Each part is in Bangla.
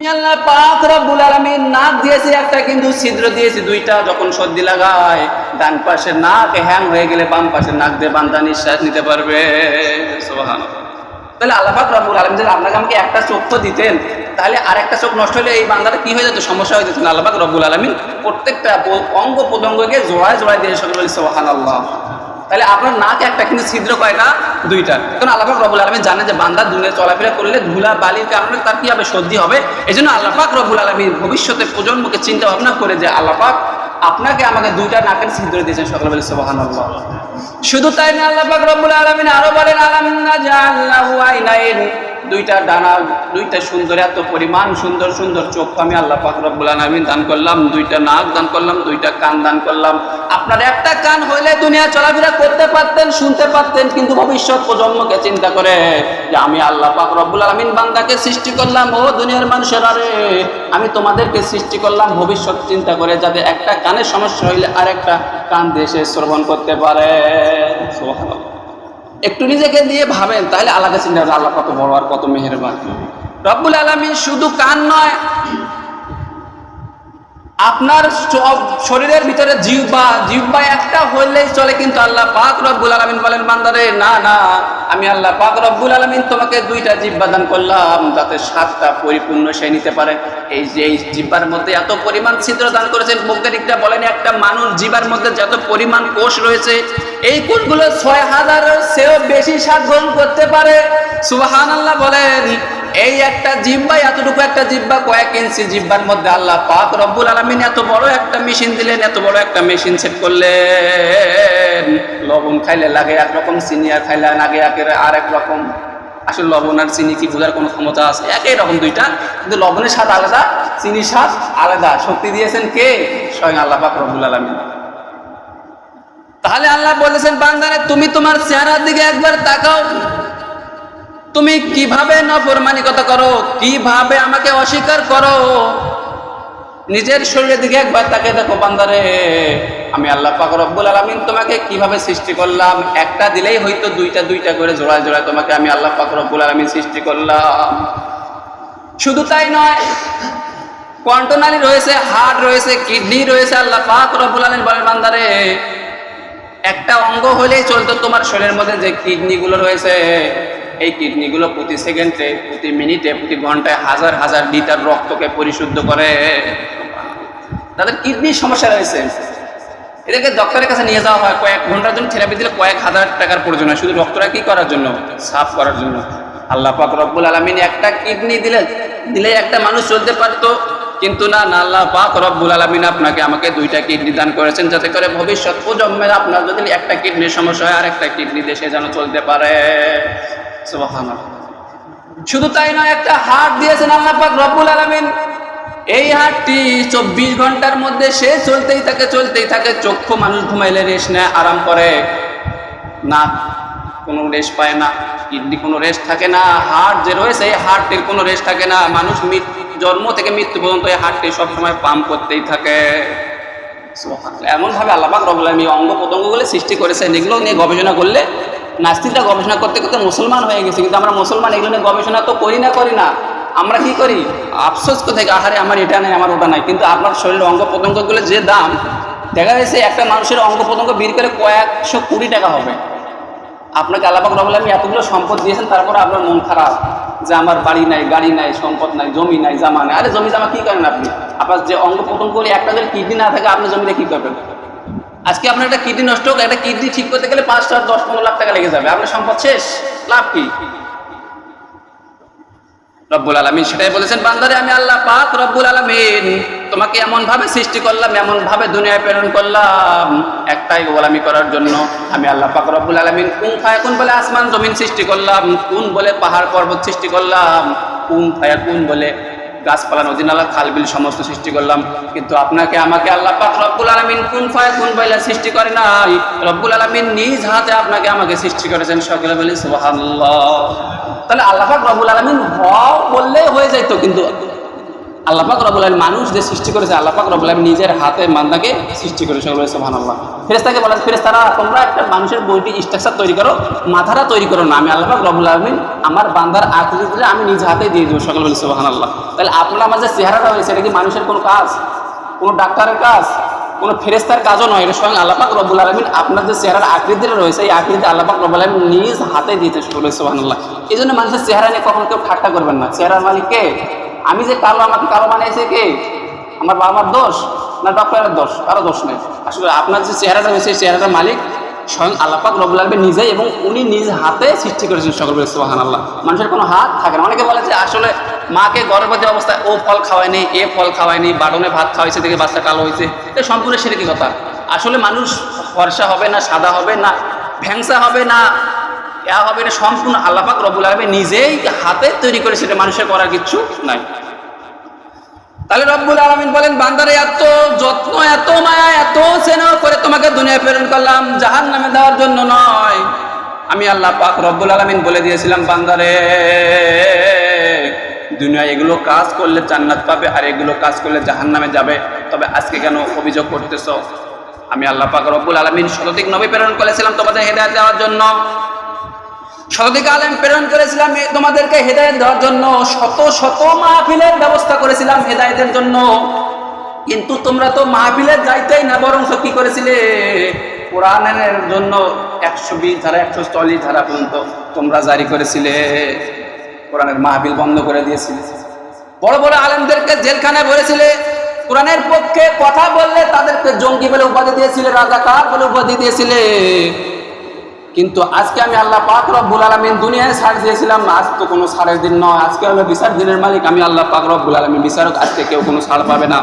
আল্লাহ পাক রব্বুল আলামিন নাক দিয়েছে, একটা কিন্তু ছিদ্র দিয়েছে, দুইটা যখন সর্দি লাগায়, ডান পাশের নাক হ্যাং হয়ে গেলে বাম পাশের নাক দিয়ে বান্দা নিঃশ্বাস নিতে পারবে। সুবহানাল্লাহ। তাহলে আল্লাহ পাক রব্বুল আলামিন যদি আপনাকে আমাকে একটা চোখ তো দিতেন, তাহলে আর একটা চোখ নষ্ট হলে এই বান্দাটা কি হয়ে যেত, সমস্যা হয়ে যেত আল্লাহ পাক রব্বুল আলামিন প্রত্যেকটা অঙ্গ প্রত্যঙ্গকে জোড়ায় জোড়ায় দিয়ে সকলে বলি সুবহানাল্লাহ। তাহলে আপনার নাক একটা কিন্তু ছিদ্র কয়টা? দুইটা। কারণ আল্লাহ রবুল আলমী আলামিন জানে যে বান্দা দুনিয়া চলাফেরা করলে ধুলা বালির কারণে তার কি হবে? সর্দি হবে। এই জন্য আল্লাহ পাক আলমী আলামিন ভবিষ্যতে প্রজন্মকে চিন্তা ভাবনা করে যে আল্লাহ পাক আপনাকে আমাকে দুইটা নাকের ছিদ্র দিয়েছেন সকালবেলা সোহান শুধু তাই না আল্লাহ পাক আলমিন আলামিন আরও বলেন, আলাম নাজাল্লাহু আইনাইন দুইটা ডানা দুইটা সুন্দর, এত পরিমাণ সুন্দর সুন্দর চোখ আমি আল্লাহ পাক রব্বুল আলামিন দান করলাম। দুইটা নাক দান করলাম, দুইটা কান দান করলাম। আপনার একটা কান হইলে দুনিয়া চলাফেরা করতে পারতেন, শুনতে পারতেন, কিন্তু ভবিষ্যৎ প্রজন্মকে চিন্তা করে যে আমি আল্লাহ পাক রব্বুল আলামিন বান্দাকে সৃষ্টি করলাম। ও দুনিয়ার মানুষেরা রে, আমি তোমাদেরকে সৃষ্টি করলাম। ভবিষ্যৎ চিন্তা করে যাতে একটা কানের সমস্যা হইলে আরেকটা কান দেশে শ্রবণ করতে পারে। একটু নিজেকে দিয়ে ভাবেন তাহলে আলাদা চিন্তা হবে, আল্লাহ কত বড় আর কত মেহেরবান। রব্বুল আলমী শুধু কান নয় আপনার সব শরীরের ভিতরে জিহ্বা জিহ্বা একটা হইলেই চলে কিন্তু আল্লাহ পাক রব্বুল আলমিন বলেন বান্দারে না না আমি আল্লাহ পাক রব্বুল আলমিন তোমাকে দুইটা জিহ্বা দান করলাম যাতে সাতটা পরিপূর্ণ সে নিতে পারে। এই যে এই জিব্বার মধ্যে এত পরিমাণ ছিদ্র দান করেছেন বৈজ্ঞানিকরা বলেন একটা মানুষ জিবার মধ্যে যত পরিমাণ কোষ রয়েছে এই কোষগুলো ছয় হাজারের চেয়েও বেশি স্বাদ গ্রহণ করতে পারে। সুবাহান আল্লাহ বলেন, এই একটা জিব্বা এতটুকু একটা জিব্বা কয়েক ইঞ্চি জিব্বার মধ্যে আল্লাহ পাক রব্বুল আলমিন এত বড় একটা মেশিন দিলেন, এত বড় একটা মেশিন সেট করলেন। লবণ খাইলে লাগে একরকম, চিনি আর খাইলে লাগে একের আর এক রকম। আসলে লবণ আর চিনি কি বোঝার কোনো ক্ষমতা আছে? একই রকম দুইটা, কিন্তু লবণের স্বাদ আলাদা, চিনির স্বাদ আলাদা। শক্তি দিয়েছেন কে? স্বয়ং আল্লাহ পাক রব্বুল আলমিন। তাহলে আল্লাহ বলেছেন, বান্দারে, তুমি তোমার চেহারার দিকে একবার তাকাও। তুমি কীভাবে নফরমানিকতা করো? কীভাবে আমাকে অস্বীকার করো? নিজের শরীরের দিকে একবার তাকে দেখো, বান্দারে, আমি আল্লাহ পাক রব্বুল আলামিন তোমাকে কীভাবে সৃষ্টি করলাম? একটা দিলেই হয়তো দুইটা দুইটা করে জোড়ায় জোড়ায় তোমাকে আমি আল্লাহ পাক রব্বুল আলামিন সৃষ্টি করলাম। শুধু তাই নয় কন্টনালি রয়েছে হার্ট রয়েছে, কিডনি রয়েছে, আল্লাহ পাক রব্বুল আলামিন বলেন, বান্দারে একটা অঙ্গ হলেই চলতো তোমার শরীরের মধ্যে যে কিডনিগুলো রয়েছে, এই কিডনিগুলো প্রতি সেকেন্ডে, প্রতি মিনিটে, প্রতি ঘন্টায় হাজার হাজার লিটার রক্তকে পরিশুদ্ধ করে। তাদের কিডনির সমস্যা রয়েছে। এদেরকে ডক্টরের কাছে নিয়ে যাওয়া হয়। কয়েক ঘণ্টার জন্য থেরাপি দিলে কয়েক হাজার টাকার প্রয়োজন হয়। শুধু ডক্টররা কি করার জন্য? সাফ করার জন্য। আল্লাহ পাক রব্বুল আলমিন একটা কিডনি দিলে দিলে একটা মানুষ চলতে পারতো। কিন্তু না আল্লাহ পাক রব্বুল আলমিন আপনাকে আমাকে দুইটা কিডনি দান করেছেন, যাতে করে ভবিষ্যৎ প্রজন্মের আপনার যদি একটা কিডনির সমস্যা হয় আর একটা কিডনি দেশে যেন চলতে পারে। শুধু তাই নয়, একটা হার্ট দিয়েছেন আল্লাহ পাক রব্বুল আলমিন। এই হাটটি চব্বিশ ঘণ্টার মধ্যে সে চলতেই থাকে চলতেই থাকে, চক্ষু মানুষ ঘুমাইলে রেস্ট নেয়, আরাম করে। না, কোনো রেস্ট পায় না, কিডনি কোনো রেস্ট থাকে না হার্ট যে রয়েছে, এই হার্টটির কোনো রেস্ট থাকে না, মানুষ মৃত্যু জন্ম থেকে মৃত্যু পর্যন্ত এই হার্টটি সবসময় পাম্প করতেই থাকে। এমনভাবে আল্লাপাক রবুল্লাহ এই অঙ্গ প্রত্যঙ্গগুলো সৃষ্টি করেছেন। এগুলো নিয়ে গবেষণা করলে নাস্তিকরা গবেষণা করতে করতে মুসলমান হয়ে গেছে। কিন্তু আমরা মুসলমান, এগুলো নিয়ে গবেষণা তো করি না করি না। আমরা কি করি? আফসোস কোথায় আহারে, আমার এটা নেই, আমার ওটা নাই। কিন্তু আপনার শরীরের অঙ্গ প্রত্যঙ্গগুলো যে দাম, দেখা যাচ্ছে একটা মানুষের অঙ্গ প্রত্যঙ্গ বের করে কয়েকশো কুড়ি টাকা হবে। আপনাকে আল্লাপাক রবুল এতগুলো সম্পদ দিয়েছেন, তারপরে আপনার মন খারাপ। যে আমার বাড়ি নাই, গাড়ি নাই, সম্পদ নাই, জমি নাই, জামা নাই। আরে জমি জামা কি করেন আপনি? আপনার যে অঙ্গ করে একটা যদি কিডনি না থাকে, আপনি জমিতে কি করবেন? আজকে আপনার একটা কিডনি নষ্ট হোক, একটা কিডনি ঠিক করতে গেলে পাঁচ টাকা দশ, পনেরো লাখ টাকা লেগে যাবে। আপনার সম্পদ শেষ? লাভ কি? রব্বুল আলমিন সেটাই বলেছেন, বান্দারে, আমি আল্লাহ পাক রব্বুল আলমিন তোমাকে এমন ভাবে সৃষ্টি করলাম এমন ভাবে দুনিয়ায় প্রেরণ করলাম, একটাই গোলামি করার জন্য। আমি আল্লাহ পাক রব্বুল আলমিন কোন ফায়া কোন বলে আসমান জমিন সৃষ্টি করলাম, কোন বলে পাহাড় পর্বত সৃষ্টি করলাম, কোন ফায়া কোন বলে গাছপালা, নদী নালা, খাল বিল সমস্ত সৃষ্টি করলাম। কিন্তু আপনাকে আমাকে আল্লাহ পাক রব্বুল আলমিন কোন ফায়, কোন পাইলা সৃষ্টি করে নাই? রব্বুল আলমিন নিজ হাতে আপনাকে আমাকে সৃষ্টি করেছেন। সকলে বলি সুবহানাল্লাহ। তাহলে আল্লাহ পাক রব্বুল আলমিন হ বললে হয়ে যাইতো কিন্তু। আল্লাহ পাক রব্বুল আলামিন মানুষ যে সৃষ্টি করেছে, আল্লাহ পাক আলামিন নিজের হাতে বান্দাকে সৃষ্টি করেছে সকলে সুবহানাল্লাহ। ফেরেশতাকে বলে, ফেরেশতারা, তোমরা একটা মানুষের বইটি স্ট্রাকচার তৈরি করো, মাথাটা তৈরি করো না। আমি আল্লাহ পাক রব্বুল আলামিন আমার বান্দার আকৃতি দিলে আমি নিজ হাতে দিয়ে দেবো। সকল বলে সোহান আল্লাহ তাহলে আপনার আমার যে চেহারাটা হয়েছে, এটা কি মানুষের কোনো কাজ? কোনো ডাক্তারের কাজ? কোনো ফেরেস্তার কাজও নয়। এটা স্বয়ং আল্লাপাক রব্বুল আলমিন আপনার যে চেহারার আকৃতিটা রয়েছে, এই আকৃতি আল্লাপাক রব্বুল আলমিন নিজ হাতে দিতে করেছে সুবহানাল্লাহ। এই জন্য মানুষের চেহারা নিয়ে কখনো কেউ ঠাট্টা করবেন না। চেহারার মালিক কে? আমি যে কালো আমাকে কালো বানিয়েছে কে? আমার বাবার দোষ? না, ডক্টরের দোষ? কারও দোষ নেই। আসলে আপনার যে চেহারাটা রয়েছে সেই চেহারাটার মালিক স্বয়ং আল্লাপাক রব্বুল আলমিন নিজেই এবং উনি নিজ হাতে সৃষ্টি করেছেন সকল বলে সুবাহান আল্লাহ মানুষের কোনো হাত থাকে না। অনেকে বলে যে আসলে মাকে গর্ভবতী অবস্থায় ও ফল খাওয়ায়নি, এ ফল খাওয়ায়নি বাটনে ভাত খাওয়াইছে থেকে বাচ্চা কালো হয়েছে। এটা সম্পূর্ণ সেরকম কথা? আসলে মানুষ ফর্সা হবে না, সাদা হবে না, ভ্যাংসা হবে না ইয়া হবে এটা সম্পূর্ণ আল্লাপাক রব্বুল আলমী নিজেই হাতে তৈরি করে সেটা মানুষের করার কিচ্ছু নাই। তাহলে রব্বুল আলমিন বলেন, বান্দারে, এত যত্ন, এত মায়া, এত স্নেহ করে তোমাকে দুনিয়ায় প্রেরণ করলাম জাহান নামে দেওয়ার জন্য নয়। আমি আল্লাহ পাক রব্বুল আলমিন বলে দিয়েছিলাম, বান্দারে, দুনিয়ায় এগুলো কাজ করলে জান্নাত পাবে আর এগুলো কাজ করলে জাহান নামে যাবে। তবে আজকে কেন অভিযোগ করতেছ? আমি আল্লাহ পাক রব্বুল আলমিন শতধিক নবী প্রেরণ করেছিলাম তোমাদের হেদায়ত দেওয়ার জন্য। শতাধিক আলেম প্রেরণ করেছিলাম তোমাদেরকে হেদায়ত দেওয়ার জন্য। শত শত মাহফিলের ব্যবস্থা করেছিলাম হেদায়তের জন্য। কিন্তু তোমরা তো মাহফিলে যাইতেই না বরং কি করেছিলে? কোরআনের জন্য একশো বিশ ধারা, একশো চল্লিশ ধারা পর্যন্ত তোমরা জারি করেছিলে। কোরআনের মাহফিল বন্ধ করে দিয়েছিলে। বড় বড় আলেমদেরকে জেলখানায় ভরেছিলে। কোরআনের পক্ষে কথা বললে তাদেরকে জঙ্গি বলে উপাধি দিয়েছিলে, রাজাকার বলে উপাধি দিয়েছিলে। কিন্তু আজকে আমি আল্লাহ পাক রব্বুল আলমিন দুনিয়ায় ছাড় দিয়েছিলাম, আজ তো কোনো সারের দিন নয়। আজকে হলো বিচার দিনের মালিক। আমি আল্লাহ পাক রব্বুল আলমিন বিচারক, আজকে কেউ কোনো সার পাবে না।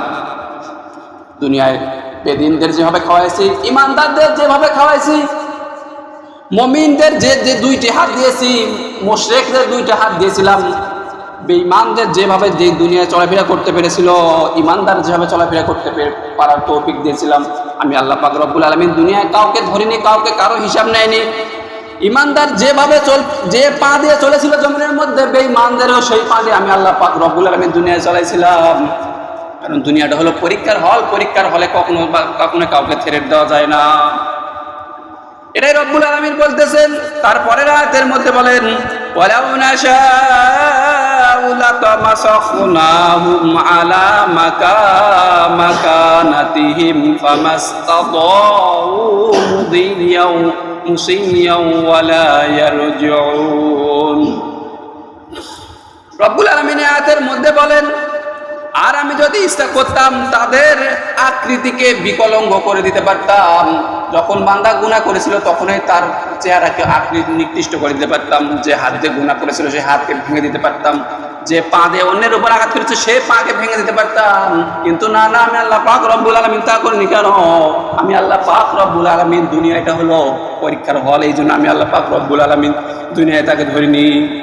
দুনিয়ায় বেদিনদের যেভাবে খাওয়াইছি, ইমানদারদের যেভাবে খাওয়াইছি, মমিনদের যে যে দুইটি হাত দিয়েছি, মোশরেকদের দুইটি হাত দিয়েছিলাম বেঈমানদের যেভাবে যে দুনিয়ায় চলাফেরা করতে পেরেছিল ইমানদার যেভাবে চলাফেরা করতে পারার তৌফিক দিয়েছিলাম। আমি আল্লাহ পাক রব্বুল আলমিন দুনিয়ায় কাউকে ধরিনি, কাউকে কারও হিসাব নেয়নি। ইমানদার যেভাবে চল, যে পা দিয়ে চলেছিল জমিনের মধ্যে, বেঈমানদেরও সেই পা দিয়ে আমি আল্লাহ পাক রব্বুল আলমিন দুনিয়ায় চলাইছিলাম। কারণ দুনিয়াটা হলো পরীক্ষার হল, পরীক্ষার হলে কখনো কখনো কাউকে ছেড়ে দেওয়া যায় না। এটাই রব্বুল আলমিন বলতেছেন। তারপরে রাতের মধ্যে বলেন, ওয়ালাউ লাতামাসাখনাহুম আলা মাকা মাকানাতিহিম ফামাস্তাদাউ মুদিয়াও মুসিয়াও ওয়ালা ইয়ারজিউন। রব্বুল আয়াতের মধ্যে বলেন, আর আমি যদি ইচ্ছা করতাম তাদের আকৃতিকে বিকলঙ্গ করে দিতে পারতাম যখন বান্দা গুণা করেছিল, তখনই তার চেহারাকে আকৃতি নির্দিষ্ট করে দিতে পারতাম। যে হাত গুণা করেছিল, সেই হাতকে ভেঙে দিতে পারতাম। যে পা দিয়ে অন্যের উপর আঘাত করেছে, সে পাকে ভেঙে দিতে পারতাম। কিন্তু না না, আমি আল্লাহ পাক রব্বুল আলমিন তা করিনি। কেন? আমি আল্লাহ পাক রব্বুল আলমিন দুনিয়া এটা হলো পরীক্ষার হল। এই জন্য আমি আল্লাহ পাক রব্বুল আলমিন দুনিয়ায় তাকে ধরিনি।